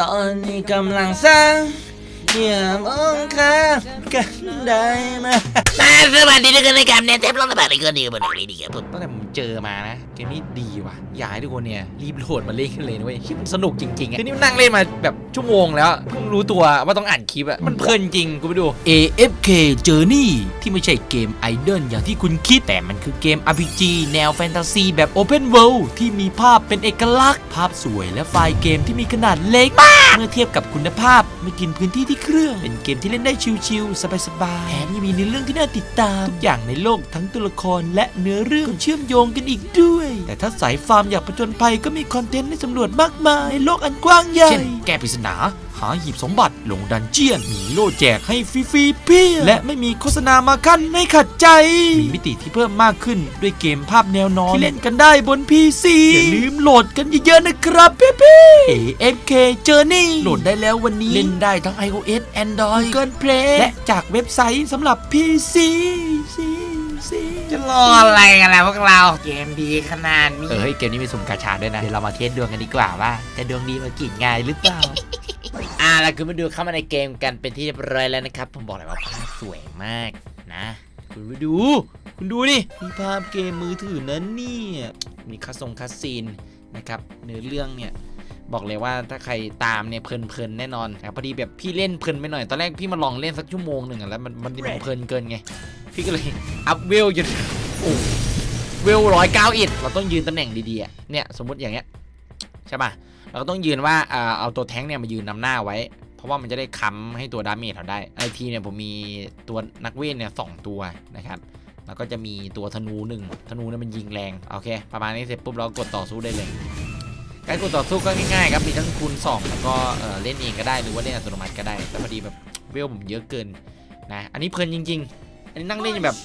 ตอนนี้กำลังสร้าง อย่ามองข้ามกันได้ไหมมาสวัสดีทุกคนนะครับเนี่ยเทปลองระบาดในเกินดีกันหมดเลยดีครับผมตั้งแต่ผมเจอมานะเกมนี้ดีว่ะอยากให้ทุกคนเนี่ยรีบโหลดมาเล่นกันเลยนะเว้ยคิดมันสนุกจริงๆอะคือนี่มันนั่งเล่นมาแบบชั่วโมงแล้วเพิ่งรู้ตัวว่าต้องอ่านคลิปอะมันเพลินจริงกูไปดู AFK Journey ที่ไม่ใช่เกมไอดอลอย่างที่คุณคิด แต่มันคือเกม RPG แนวแฟนตาซีแบบ Open World ที่มีภาพเป็นเอกลักษณ์ ภาพสวยและไฟล์เกมที่มีขนาดเล็กเมื่อเทียบกับคุณภาพไม่กินพื้นที่ที่เครื่อง เป็นเกมที่เล่นได้ชิลๆสบายๆแถมยังมีเนื้อเรื่องที่น่าติดตาม ทุกอย่างในโลกทั้งตัวละครและเนื้อเรื่องก็เชื่อมโยงกันอีกด้วย แต่ถ้าสายฟาร์มอยากผจญภัยก็มีคอนเทนต์ให้สำรวจมากมายในโลกอันกว้างใหญ่ เช่นแก้ปริศนาาหีบสมบัติลงดันเจียนมีโล่แจกให้ฟรีๆเพียบและไม่มีโฆษณามากั้นให้ขัดใจ มีมิติที่เพิ่มมากขึ้นด้วยเกมภาพแนวนอน ที่เล่นกันได้บน PC อย่าลืมโหลดกันเยอะๆนะครับพี่ๆ AFK Journey โหลดได้แล้ววันนี้ เล่นได้ทั้ง iOS Android Google Play และจากเว็บไซต์สำหรับ PC จะรออะไรกันล่ะพวกเราเกมดีขนาดนี้ เออเฮ้ยเกมนี้มีสุ่มกาชาด้วยนะ เดี๋ยวเรามาเทสดวงกันดีกว่าว่า จะดวงดีมากี่งายหรือเปล่า อ่าแล้วคือมาดูเข้ามาในเกมกันเป็นที่เรียบร้อยแล้วนะครับ ผมบอกเลยว่าภาพสวยมากนะ คุณไปดู คุณดูนี่มีภาพเกมมือถือนั้นนี่มีคัสซงคัสซีนนะครับเนื้อเรื่องเนี่ยบอกเลยว่าถ้าใครตามเนี่ยเพลินๆแน่นอนนะพอดีแบบพี่เล่นเพลินไปหน่อยตอนแรกพี่มาลองเล่นสักชั่วโมงหนึ่งแล้วมันมันเพลินเกินไง พี่ก็เลยอัพเวลจนโอ้เวลร้อยเก้าอิดเราต้องยืนตำแหน่งดีๆเนี่ยสมมติอย่างเงี้ย ช่ป่ะเราก็ต้องยืนว่าเอาตัวแท้งเนี่ยมายืนนำหน้าไว้ เพราะว่ามันจะได้ค้ำให้ตัวดาเมจเราได้ไอทีเนี่ยผมมีตัวนักเวทเนี่ยสองตัวนะครับแล้วก็จะมีตัวธนูหนึ่งธนูเนี่ยมันยิงแรงโอเค ประมาณนี้เสร็จปุ๊บเรากดต่อสู้ได้เลยการกดต่อสู้ก็ง่ายๆครับมีทั้งคูณ2แล้วก็เเล่นเองก็ได้หรือว่าเล่นอัตโนมัติก็ได้แต่พอดีแบบเวลผมเยอะเกินนะอันนี้เพลินจริง ๆ อันนี้นั่งเล่นแบบ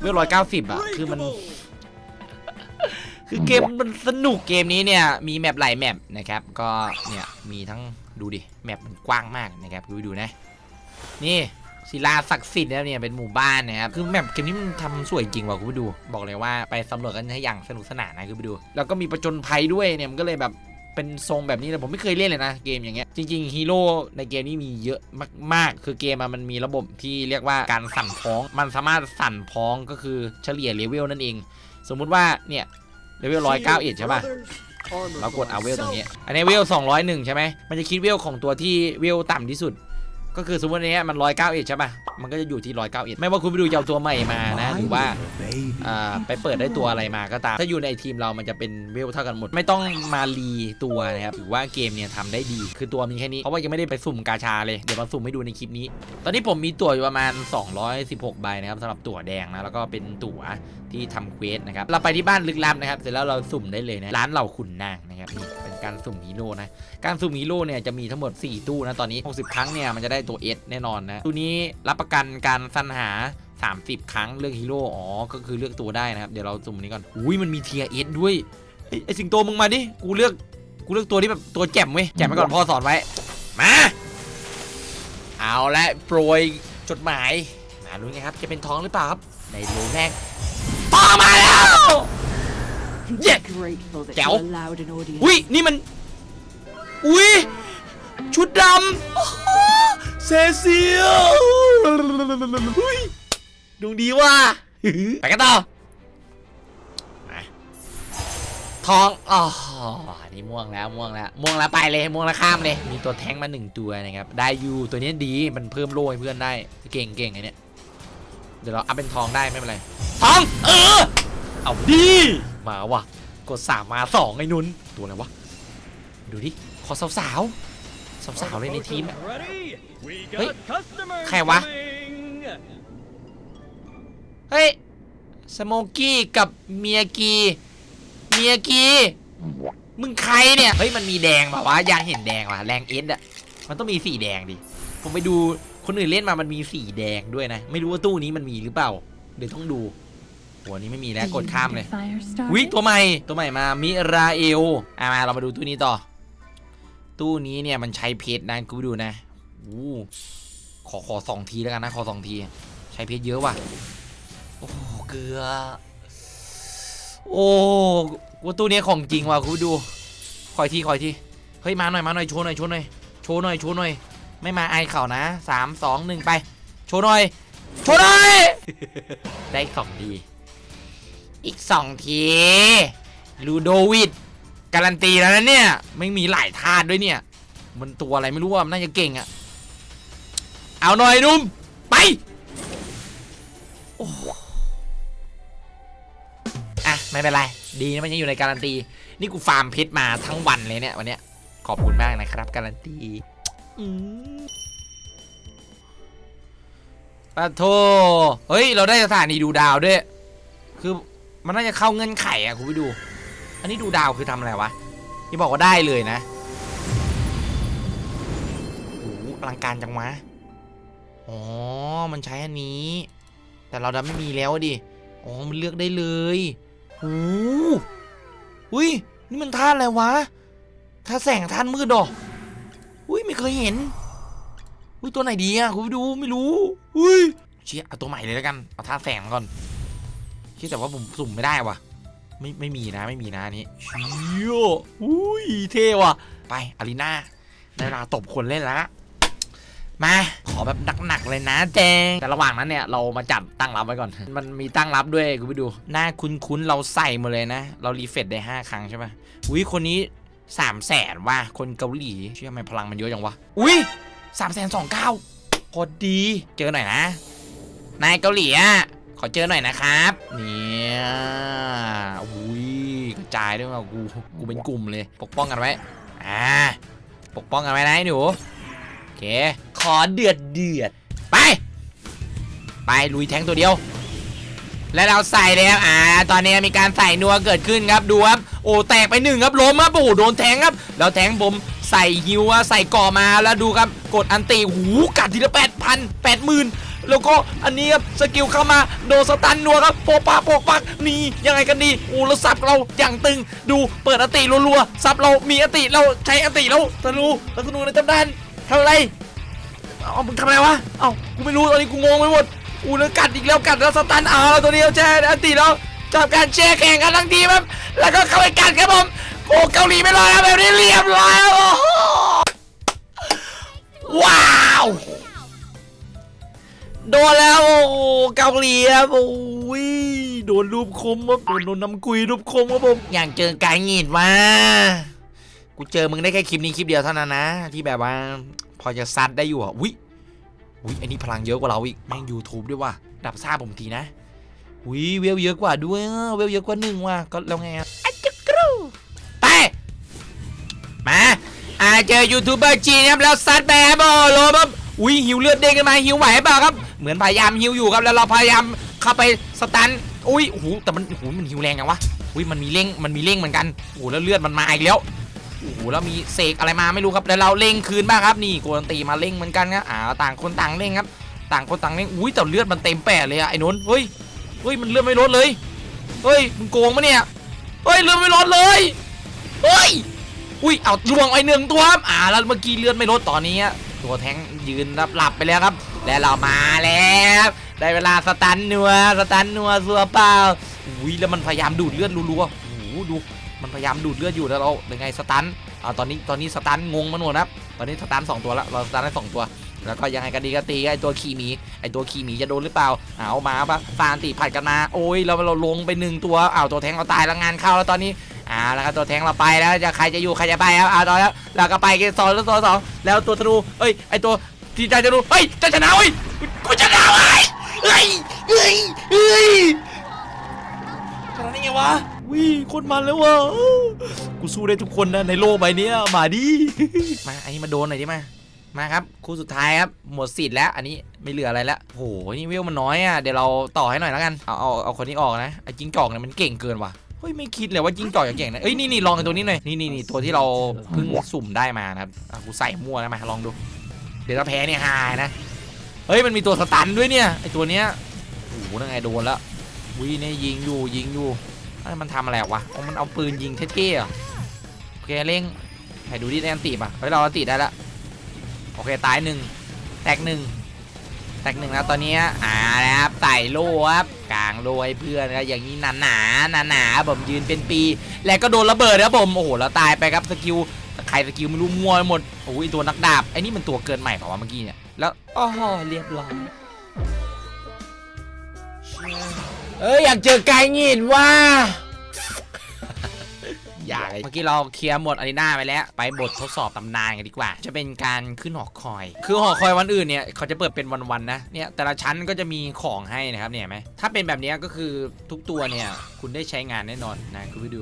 เวลร้อยเก้าสิบอะคือมัน คือเกมมันสนุกเกมนี้เนี่ยมีแมปหลายแมปนะครับ ก็เนี่ยมีทั้งดูดิแมปมันกว้างมากนะครับดูดูนะ นี่ศิลาศักดิ์สิทธิ์แล้วเนี่ยเป็นหมู่บ้านนะครับคือแมปเกมนี้มันทำสวยจริงว่ะคุณไปดู บอกเลยว่าไปสำรวจกันให้อย่างสนุกสนานนะคุณไปดู แล้วก็มีประจนภัยด้วยเนี่ยมันก็เลยแบบเป็นทรงแบบนี้เลยผมไม่เคยเล่นเลยนะเกมอย่างเงี้ยจริงๆฮีโร่ในเกมนี้มีเยอะมากๆ คือเกมมันมีระบบที่เรียกว่าการสั่นพ้อง มันสามารถสั่นพ้องก็คือเฉลี่ยเลเวลนั่นเอง สมมุติว่าเนี่ย เลเวลร้อยเก้าเอ็ดใช่ป่ะเรากดเอาเวลตรงนี้ อันนี้เวล201ใช่ไหมมันจะคิดเวลของตัวที่เวลต่ำที่สุด ก็คือสมมติอันเนี้ยมัน191ใช่ป่ะ มันก็จะอยู่ที่191ไม่ว่าคุณไปดูจะเอาตัวใหม่มานะ หรือว่าอ่าไปเปิดได้ตัวอะไรมาก็ตาม ถ้าอยู่ในทีมเรามันจะเป็นเวลเท่ากันหมด ไม่ต้องมารีตัวนะครับ ถือว่าเกมเนี่ยทำได้ดี คือตัวมีแค่นี้ เพราะว่ายังไม่ได้ไปสุ่มกาชาเลย เดี๋ยวมาสุ่มให้ดูในคลิปนี้ ตอนนี้ผมมีตั๋วอยู่ประมาณ 216 ใบนะครับสำหรับตั๋วแดงนะ แล้วก็เป็นตั๋วที่ทำเควสนะครับ เราไปที่บ้านลึกลับนะครับ เสร็จแล้วเราสุ่มได้เลยนะ ร้านเหล่าขุนนางนะครับนี่เป็นการสุ่มฮีโร่นะ การสุ่มฮีโร่เนี่ยจะมีทั้งหมด 4 ตู้นะตอนนี้ 60 ครั้งเนี่ยมันจะได้ตัว S แน่นอนนะตู้นี้รับประกันการสรรหา 30 ครั้งเลือกฮีโร่อ๋อก็คือเลือกตัวได้นะครับเดี๋ยวเราสุ่มอันนี้ก่อนอุ้ยมันมีเทียเอสด้วยไอสิงโตมึงมาดิกูเลือกกูเลือกตัวที่แบบตัวแจ่มเว้ยแจ่มไปก่อนพ่อสอนไว้มาเอาละโปรยจดหมายมาลุ้นกันครับจะเป็นทองหรือเปล่าครับในโลแรกทอมาแล้ว Yeah. Grateful that Kéo. you allowed an audience. อุ้ยนี่มัน อุ้ยชุดดำโอ้โหเซเซียลอุ้ยดวงดีว่ะไปกันต่อมาทองอ๋อนี่ม่วงแล้วม่วงแล้วม่วงแล้วไปเลยม่วงแล้วข้ามเลย มีตัวแท้งมาหนึ่งตัวนะครับ ได้อยูตัวนี้ดี มันเพิ่มโล่ให้เพื่อนได้ เก่งเก่งไอ้เนี่ย เดี๋ยวเราอัพเป็นทองได้ไม่เป็นไร ทอง เออ เอาดี มาว่ะ กดสามมาสองไอ้นุนตัวอะไรวะ ดูดิ ขอสาวสาวสาวสาวเลยในทีมอะเฮ้ย ใครวะ เฮ้ย สโมกี้กับเมียกีเมียกีมึงใครเนี่ย เฮ้ย มันมีแดงแบบว่าวะยากเห็นแดงว่ะแรงเอสอะมันต้องมีสีแดงดิ ผมไปดูคนอื่นเล่นมามันมีสีแดงด้วยนะ ไม่รู้ว่าตู้นี้มันมีหรือเปล่า เดี๋ยวต้องดู หัวนี้ไม่มีแล้วกดข้ามเลย Fire started? วิตัวใหม่ตัวใหม่มามิราเอลอะมาเรามาดูตู้นี้ต่อ ตู้นี้เนี่ยมันใช้เพชรนะกูไปดูนะอู้ขอขอสองทีแล้วกันนะขอสองที ใช้เพชรเยอะว่ะโอ้โหเกลือ โอ้ว่าตู้นี้ของจริงว่ะกูไปดูคอยทีคอยทีเฮ้ยมาหน่อยมาหน่อยโชว์หน่อยโชว์หน่อยว์หน่อยโชว์หน่อย ไม่มาไอายเขานะสามสองหนึ่งไป โชว์หน่อยโชว์หน่อยได้อีกสองที อีกสองทีลูโดวิดการันตีแล้วนะเนี่ยไม่มีหลายธาตุด้วยเนี่ย มันตัวอะไรไม่รู้ว่ามันน่าจะเก่งอะเอาหน่อยนุ่มไปโอ้อะไม่เป็นไร ดีนะมันยังอยู่ในการันตี นี่กูฟาร์มเพชรมาทั้งวันเลยเนี่ยวันเนี้ยขอบคุณมากนะครับ การันตีปะโทเฮ้ย เราได้สถานีดูดาวด้วย คือ มันน่าจะเข้าเงื่อนไขอะคุณไปดู อันนี้ดูดาวคือทำอะไรวะที่บอกว่าได้เลยนะโอ้โหอลังการจังวะอ๋อ มันใช้อันนี้ แต่เราดันไม่มีแล้วดิ อ๋อ มันเลือกได้เลยโอ้โหอุ้ย นี่มันท่าอะไรวะท่าแสงท่านมืดดอกอุ้ยไม่เคยเห็น อุ้ยตัวไหนดีอะคุณไปดูไม่รู้ อุ้ยเชี่ยเอาตัวใหม่เลยแล้วกัน เอาท่าแสงก่อน คิดแต่ว่าผมสุ่มไม่ได้ว่ะ ไม่ไม่มีนะไม่มีนะอันนี้เชี่ยอุ้ยเท่ว่ะ ไปอารีนาได้เวลาตบคนเล่นแล้วมา ขอแบบหนักๆเลยนะแจง แต่ระหว่างนั้นเนี่ยเรามาจับตั้งรับไว้ก่อน มันมีตั้งรับด้วยคุณไปดู หน้าคุ้นๆเราใส่มาเลยนะ เรารีเฟรชได้ 5 ครั้งใช่ปะอุ้ยคนนี้3 0 0แสนว่ะคนเกาหลี เชื่อไหมพลังมันเยอะจังวะ อุ้ย3ามแสนสองเก้าพอดี เจอหน่อยนะ นายเกาหลีอะ ขอเจอหน่อยนะครับ เนี่ยอุ้ยกระจายด้วยว่ากู กูเป็นกลุ่มเลย ปกป้องกันไว้ อ่า ปกป้องกันไว้นะไอ้หนู โอเค ขอเดือดเดือด ไป ไปลุยแทงตัวเดียว แล้วเราใส่แล้ว อ่า ตอนนี้มีการใส่นัวเกิดขึ้นครับ ดูครับ โอ้ แตกไปหนึ่งครับ ล้มครับ โอ้โหโดนแทงครับ แล้วแทงผมใส่ฮิวใส่ก่อมา แล้วดูครับ กดอันตีหูกัดทีละแปดพันแปดหมื่น แล้วก็อันนี้ครับสกิลเข้ามาโดนสตันนัวครับโปะปากโปะปักนี่ยังไงกันดีอ้แล้วสับเราอย่างตึงดูเปิดอติรัวๆสับเรามีอติเราใช้อติแล้วธนูแล้วธนูในตำนานทำอะไรเอามึงทำอะไรวะเอ้ากูไม่รู้ตอนนี้กูงงไปหมดอูแล้วกัดอีกแล้วกัดแล้วสตันเอาแล้วตัวนี้แช่อตีแล้วจับการแช่แข่งกันทั้งทีมครับแล้วก็เข้าไปกัดครับผมโอ้เกาหลีไม่รอดครับแบบนี้เรียบร้อยครับโอ้โหว้าว โดนแล้วโอ้โหเกาหลีครับโอ้ยโดนรูปคมครับโดนโดนน้ำกุยรูปคมครับผมอย่างเจอการหงิดมากูเจอมึงได้แค่คลิปนี้คลิปเดียวเท่านั้นนะ ที่แบบว่าพอจะซัดได้อยู่อะวิวิไอ้นี่พลังเยอะกว่าเราอีกแม่ง YouTube ด้วยว่ะดับซ่าผมทีนะวิเวลเยอะกว่าด้วยอะเวลเยอะกว่าหนึ่งว่ะก็แล้วไงอะอะจุกรูไปมาอ่าเจอยูทูบเบอร์จีนครับแล้วซัดแบบโอ้โหแบบอุ้ยหิวเลือดเด้งกันมาหิวไหวเปล่าครับ เหมือนพยายามหิวอยู่ครับแล้วเราพยายามเข้าไปสตันอุ้ยโอ้โหแต่มันโอ้โหมันหิวแรงจังวะอุ้ยมันมีเร่งมันมีเร่งเหมือนกันโอ้โหแล้วเลือดมันมาอีกแล้วโอ้โหแล้วมีเสกอะไรมาไม่รู้ครับแล้วเราเร่งคืนบ้างครับนี่โกนตีมาเร่งเหมือนกันครับอ่าต่างคนต่างเร่งครับ ต่างคนต่างเร่งอุ้ยแต่เลือดมันเต็มแปดเลยอะไอ้นนท์เฮ้ยเฮ้ยมันเลือดไม่ลดเลยเฮ้ยมึงโกงมะเนี่ยเฮ้ยเลือดไม่ลดเลยเฮ้ยอุ้ยเอาลวงไอ้หนึ่งตัวครับอ่าแล้วเมื่อกี้เลือดไม่ลดตอนนี้ตัวแทงยืนรับหลับไปแล้วครับ แล้วเรามาแล้ว ได้เวลาสตันนัวสตันนัวสัวเปล่าอุ้ยแล้วมันพยายามดูดเลือดรัวๆโอ้โหดูมันพยายามดูดเลือดอยู่แล้วเรายังไงสตันอ่าตอนนี้ตอนนี้สตันงงมันหมดนะตอนนี้สตันสองตัวแล้วเราสตันได้สองตัว แล้วก็ยังไงกันดีก็ตีไอตัวขี่หมีไอตัวขี่หมีจะโดนหรือเปล่าเอามาปะฟานตีผัดกันมาโอ้ยเราเราลงไปหนึ่งตัวอ้าวตัวแทงเราตายแล้วงานเข้าแล้วตอนนี้อ่าแล้วก็ตัวแทงเราไปแล้วจะใครจะอยู่ใครจะไปครับอ่าตอนแล้วเราก็ไปเกมสองแล้วตัวสองแล้วตัวธนูเอ้ยไอตัว ที่ใจจะรู้เฮ้ยจะชนะเว้ยกูชนะเว้ยเฮ้ยเฮ้ยเฮ้ยขนาดนี้ไงวะวิโคนมันแล้ววะกูสู้ได้ทุกคนนะในโลกใบนี้มาดิมาอันนี้มาโดนหน่อยดิมามาครับคู่สุดท้ายครับหมดสิทธิ์แล้วอันนี้ไม่เหลืออะไรแล้วโหนี่เวลมันน้อยอะเดี๋ยวเราต่อให้หน่อยแล้วกันเอาเอาเอาคนนี้ออกนะไอ้จิงจอกเนี่ยมันเก่งเกินว่ะเฮ้ยไม่คิดเลยว่าจิงจอกจะเก่งนะเอ้ยนี่นี่ลองตัวนี้หน่อยนี่นี่นี่ตัวที่เราเพิ่งสุ่มได้มานะครับอะกูใส่มั่วแล้วมาลองดู ดี๋ยวเราแพ้เนี่ยหายนะ เฮ้ยมันมีตัวสตันด้วยเนี่ยไอตัวเนี้ยโอ้โหนั่นไงโดนแล้ววิเนี่ยยิงอยู่ยิงอยู่เอ้มันทำอะไรวะอ๋อมันเอาปืนยิงเท่ๆเหรอโอเคเร่งให้ดูดิแอนตีป่ะเฮ้ยเราตีได้ล้วโอเคตายหนึ่งแตกหนึ่งแตกหนึ่งแล้วตอนนี้อ่านะครับใส่โล่ครับกลางโล่ให้เพื่อนครับอย่างนี้หนาหนาหนาหนาผมยืนเป็นปี แล้วก็โดนระเบิดครับผมโอ้โหแล้วตายไปครับสกิล สกิลไม่รู้มัวหมดโอ้ยตัวนักดาบไอ้นี่มันตัวเกินใหม่เปล่าวะเมื่อกี้เนี่ยแล้วอ๋อเรียบร้อยเอ้ยอยากเจอไก่งินว่ะอยากเมื่อกี้เราเคลียร์หมดอารีนาไปแล้ว ไปบททดสอบตำนานกันดีกว่า จะเป็นการขึ้นหอคอย คือหอคอยวันอื่นเนี่ยเขาจะเปิดเป็นวันๆนะเนี่ยแต่ละชั้นก็จะมีของให้นะครับเนี่ยไหมถ้าเป็นแบบนี้ก็คือทุกตัวเนี่ยคุณได้ใช้งานแน่นอนนะคุณไปดู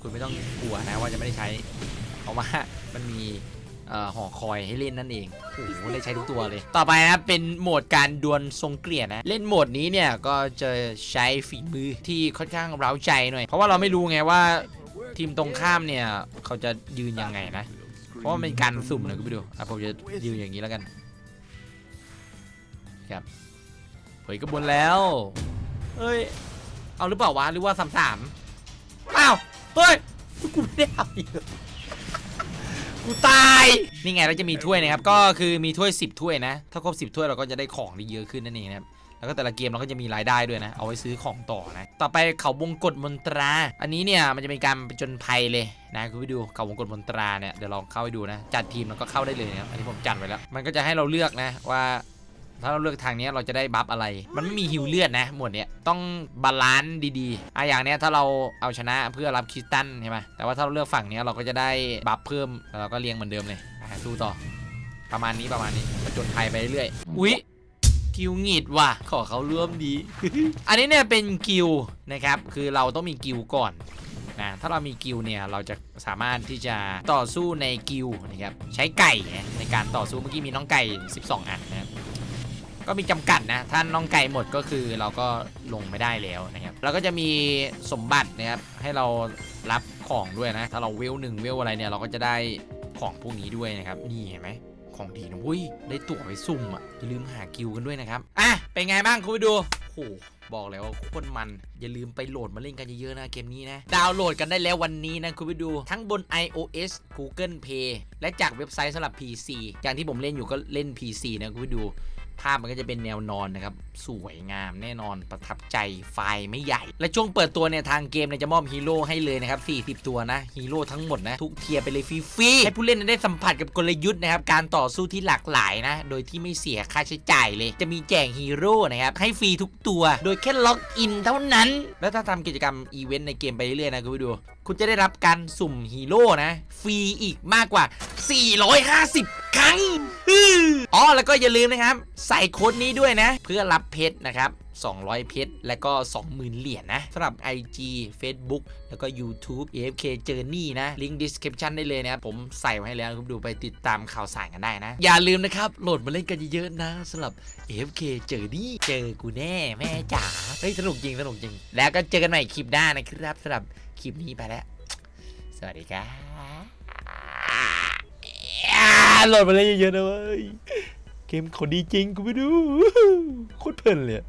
คุณไม่ต้องกลัวนะว่าจะไม่ได้ใช้ เพราะว่ามันมีห่อหอคอยให้เล่นนั่นเองโอ้โหได้ใช้ทุกตัวเลย ต่อไปนะเป็นโหมดการดวลทรงเกลียดนะ เล่นโหมดนี้เนี่ยก็จะใช้ฝีมือที่ค่อนข้างเร้าใจหน่อย เพราะว่าเราไม่รู้ไงว่าทีมตรงข้ามเนี่ย เขาจะยืนยังไงนะ เพราะว่ามันเป็นการสุ่มนะคุณไปดูอะผมจะยืนอย่างนี้แล้วกัน ครับเผยกระบวนแล้วเอ้ย เอาหรือเปล่าวะ หรือว่าสามสามอ้าว เฮ้ย กูไม่ได้เอาอีกเหรอ กูตายนี่ไงเราจะมีถ้วยนะครับก็คือมีถ้วย 10 ถ้วยนะ ถ้าครบ10ถ้วยเราก็จะได้ของได้เยอะขึ้นนั่นเองนะครับแล้วก็แต่ละเกมเราก็จะมีรายได้ด้วยนะ เอาไว้ซื้อของต่อนะ ต่อไปเขาวงกฎมนตรา อันนี้เนี่ยมันจะเป็นการประจนภัยเลยนะคุณผู้ดูเขาวงกฎมนตราเนี่ยเดี๋ยวลองเข้าไปดูนะ จัดทีมแล้วก็เข้าได้เลยนะครับอันนี้ผมจัดไว้แล้ว มันก็จะให้เราเลือกนะว่า ถ้าเราเลือกทางเนี้ยเราจะได้บัฟอะไร มันไม่มีฮิวเลือดนะหมวดเนี้ยต้องบาลานซ์ดีๆอะอย่างเนี้ยถ้าเราเอาชนะเพื่อรับคริสตันใช่ไหมแต่ว่าถ้าเราเลือกฝั่งเนี้ยเราก็จะได้บัฟเพิ่มแล้วเราก็เรียงเหมือนเดิมเลยอะสู้ต่อ ประมาณนี้ประมาณนี้ประจนภัยไปเรื่อยๆอุ๊ยกิวหงิดว่ะ ขอเขาร่วมดี อันนี้เนี่ยเป็นกิวนะครับ คือเราต้องมีกิวก่อนนะถ้าเรามีกิลเนี่ยเราจะสามารถที่จะต่อสู้ในกิลนะครับใช้ไก่นะในการต่อสู้เมื่อกี้มีน้องไก่ 12 อันนะครับ ก็มีจำกัดนะถ้าน้องไก่หมดก็คือเราก็ลงไม่ได้แล้วนะครับแล้วก็จะมีสมบัตินะครับให้เรารับของด้วยนะ ถ้าเราเวลหนึ่งเวลอะไรเนี่ยเราก็จะได้ของพวกนี้ด้วยนะครับนี่เห็นไหมของดีนะเว้ยได้ตั๋วไปซุ่มอะอย่าลืมหากิลกันด้วยนะครับอะเป็นไงบ้างคุณไปดูโอ้โหบอกแล้วว่าโคตรมัน อย่าลืมไปโหลดมาเล่นกันเยอะๆนะเกมนี้นะ ดาวน์โหลดกันได้แล้ววันนี้นะคุณไปดูทั้งบน iOS Google Play และจากเว็บไซต์สำหรับ PC อย่างที่ผมเล่นอยู่ก็เล่น PC นะคุณไปดู ภาพมันก็จะเป็นแนวนอนนะครับ สวยงามแน่นอนประทับใจไฟล์ไม่ใหญ่ และช่วงเปิดตัวเนี่ย ทางเกมเนี่ยจะมอบฮีโร่ให้เลยนะครับ 40 ตัวนะ ฮีโร่ทั้งหมดนะ ทุกเทียร์ไปเลยฟรีๆ ให้ผู้เล่นได้สัมผัสกับกลยุทธ์นะครับ การต่อสู้ที่หลากหลายนะ โดยที่ไม่เสียค่าใช้จ่ายเลย จะมีแจกฮีโร่นะครับ ให้ฟรีทุกตัว โดยแค่ล็อกอินเท่านั้น แล้วถ้าทำกิจกรรมอีเวนต์ในเกมไปเรื่อยๆนะคุณผู้ดู คุณจะได้รับการสุ่มฮีโร่นะฟรีอีกมากกว่า 450 กังอ๋อแล้วก็อย่าลืมนะครับ ใส่โค้ดนี้ด้วยนะ เพื่อรับเพชรนะครับ 200 เพชรและก็ 20,000 เหรียญนะสำหรับ IG Facebook แล้วก็ YouTube AFK Journey นะ ลิงก์ description ได้เลยนะครับ ผมใส่ไว้ให้แล้วคุณดูไปติดตามข่าวสารกันได้นะ อย่าลืมนะครับ โหลดมาเล่นกันเยอะๆนะสำหรับ AFK Journey เจอกูแน่แม่จ๋าเฮ้ยสนุกจริงสนุกจริง แล้วก็เจอกันใหม่คลิปหน้านะครับสำหรับคลิปนี้ไปแล้ว สวัสดีครับ อ่าโหลดมาเลยเยอะๆนะเว้ย เกมเขาดีจริงกูไปดู โคตรเพลินเลยอะ